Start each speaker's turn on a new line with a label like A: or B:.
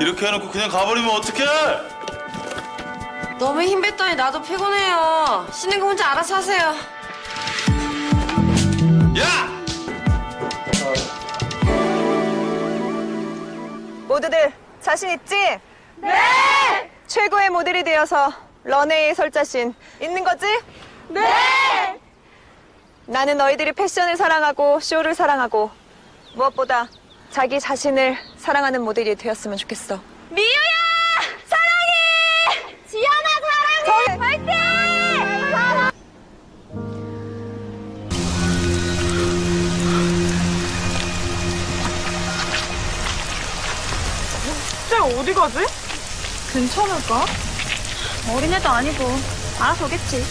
A: 이렇게 해놓고 그냥 가버리면 어떡해?
B: 너무 힘 뺐더니 나도 피곤해요. 쉬는 거 혼자 알아서 하세요.
A: 야!
C: 모두들 자신 있지? 네! 최고의 모델이 되어서 런웨이에 설 자신 있는 거지? 네! 나는 너희들이 패션을 사랑하고 쇼를 사랑하고 무엇보다 자기 자신을 사랑하는 모델이 되었으면 좋겠어. 미유야! 사랑해! 지연아 사랑해! 화이팅! 사랑! 쟤 어디 가지? 괜찮을까? 어린애도 아니고 알아서 오겠지.